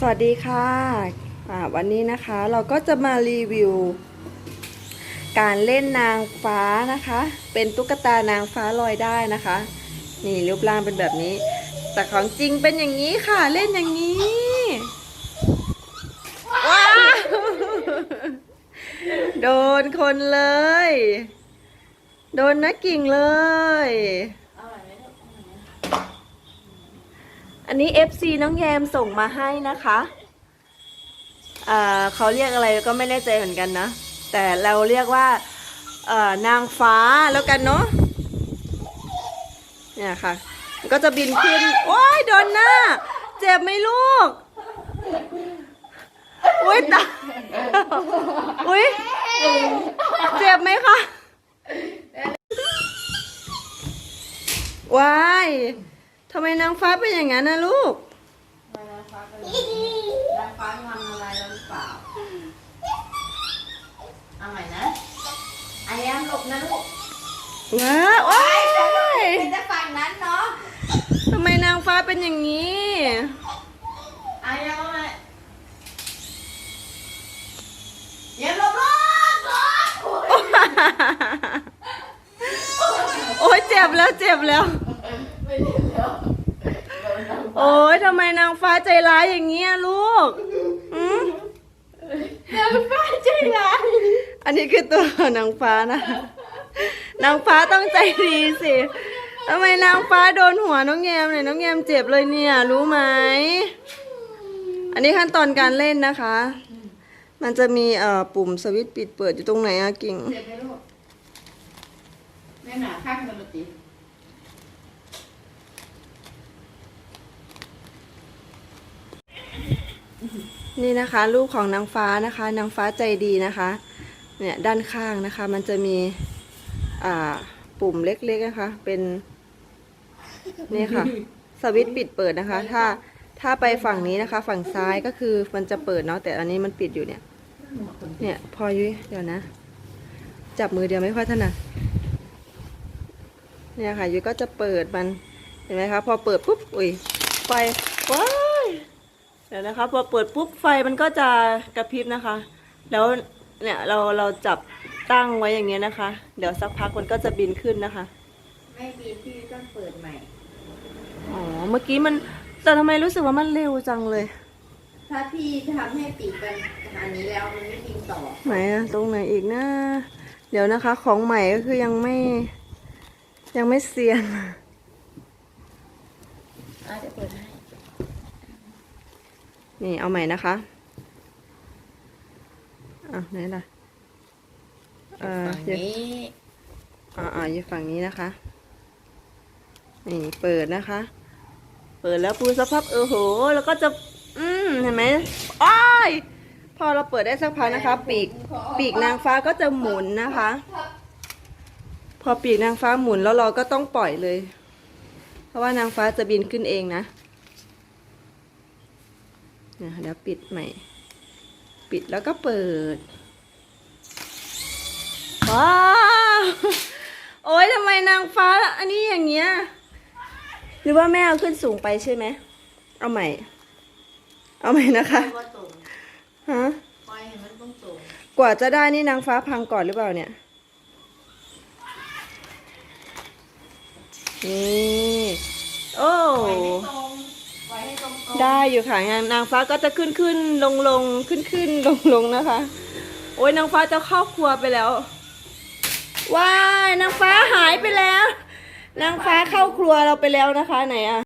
สวัสดีค่ะอ่าวันนี้นะคะเราก็จะมารีวิว การเล่นนางฟ้านะคะ เป็นตุ๊กตานางฟ้าลอยได้นะคะ นี่รูปร่างเป็นแบบนี้ แต่ของจริงเป็นอย่างนี้ค่ะ เล่นอย่างนี้ว้าวโดนคนเลย โดนนักกิ่งเลย อันนี้ FC น้องแยมส่งมาให้นะคะเขาเรียกอะไรก็ไม่แน่ใจเหมือนกันนะ แต่เราเรียกว่านางฟ้าแล้วกันเนาะเนี่ยค่ะ ก็จะบินขึ้น โอ้ยโดนหน้า เจ็บไหมลูก อุ้ยตาอุ้ยเจ็บไหมคะว้าย ทำไมนางฟ้าเป็นอย่างนั้นนะลูกนางฟ้างอนอะไรเราหรือเปล่าเอาใหม่นะอายามหลบนะลูกว้าว้ายเป็นแต่ฝั่งนั้นเนาะทำไมนางฟ้าเป็นอย่างนี้อายามเอาใหม่อย่าหลบหลบหลบโอ้ยเจ็บแล้วเจ็บแล้วไม่เห็นแล้ว โอ้ยทำไมนางฟ้าใจร้ายอย่างเงี้ยลูกอืมนางฟ้าใจร้าย อันนี้คือตัวนางฟ้านะ นางฟ้าต้องใจดีสิทำไมนางฟ้าโดนหัวน้องแยมเนี่ยน้องแยมเจ็บเลยเนี่ย รู้ไหม อันนี้ขั้นตอนการเล่นนะคะ มันจะมีเอ่อปุ่มสวิตช์ปิดเปิดอยู่ตรงไหนอะกิ่ง เจ็บไหมลูกแม่หนาข้างมันละจี นี่นะคะรูปของนางฟ้านะคะนางฟ้าใจดีนะคะ เนี่ยด้านข้างนะคะ มันจะมีอ่าปุ่มเล็กๆนะคะ เป็นนี่ค่ะ สวิตช์ปิดเปิดนะคะ ถ้าถ้าไปฝั่งนี้นะคะ ฝั่งซ้ายก็คือมันจะเปิดเนาะแต่อันนี้มันปิดอยู่เนี่ย เนี่ยพอยุ้ยเดี๋ยวนะ จับมือเดียวไม่ค่อยถนัดเนี่ยค่ะยุ้ยก็จะเปิดมันเห็นไหมคะพอเปิดปุ๊บอุ้ยไฟว้า ดี๋ยวนะคะพอเปิดปุ๊บไฟมันก็จะกระพริบนะคะ แล้วเนี่ยเราเราจับตั้งไว้อย่างเงี้ยนะคะ เดี๋ยวสักพักมันก็จะบินขึ้นนะคะ ไม่มีที่ต้องเปิดใหม่ อ๋อ เมื่อกี้มัน แต่ทำไมรู้สึกว่ามันเร็วจังเลย ถ้าพี่ทำให้ปีกเป็นอันนี้แล้วมันไม่บินต่อ ไหนอะตรงไหนอีกนะ เดี๋ยวนะคะ ของใหม่ก็คือยังไม่ ยังไม่เซียนอะเดี๋ยวเปิดให้ นี่เอาใหม่นะคะอะไหนล่ะเอ่อฝั่งอยู่นี้อ่าอ่าอยู่ฝั่งนี้นะคะ นี่เปิดนะคะ เปิดแล้วปูสภาพเออโห แล้วก็จะ อืมเห็นไหมอ้ายพอเราเปิดได้สักพักนะคะ ปีกปีกนางฟ้าก็จะหมุนนะคะ พอปีกนางฟ้าหมุนแล้วเราก็ต้องปล่อยเลย เพราะว่านางฟ้าจะบินขึ้นเองนะเนี่ยเดี๋ยวปิดใหม่ ปิดแล้วก็เปิด ว้าว โอ๊ยทำไมนางฟ้า อันนี้อย่างเงี้ย หรือว่าแม่เอาขึ้นสูงไปใช่ไหม เอาใหม่ เอาใหม่นะคะ ฮะปล่อยให้มันตรงตรงกว่าจะได้นี่นางฟ้าพังก่อนหรือเปล่าเนี่ย นี่ โอ้ ได้อยู่ค่ะงานนางฟ้าก็จะขึ้นขึ้นลงลงขึ้นขึ้นลงลงนะคะ โอ้ยนางฟ้าจะเข้าครัวไปแล้วว้ายนางฟ้าหายไปแล้ว นางฟ้าเข้าครัวเราไปแล้วนะคะไหนอะ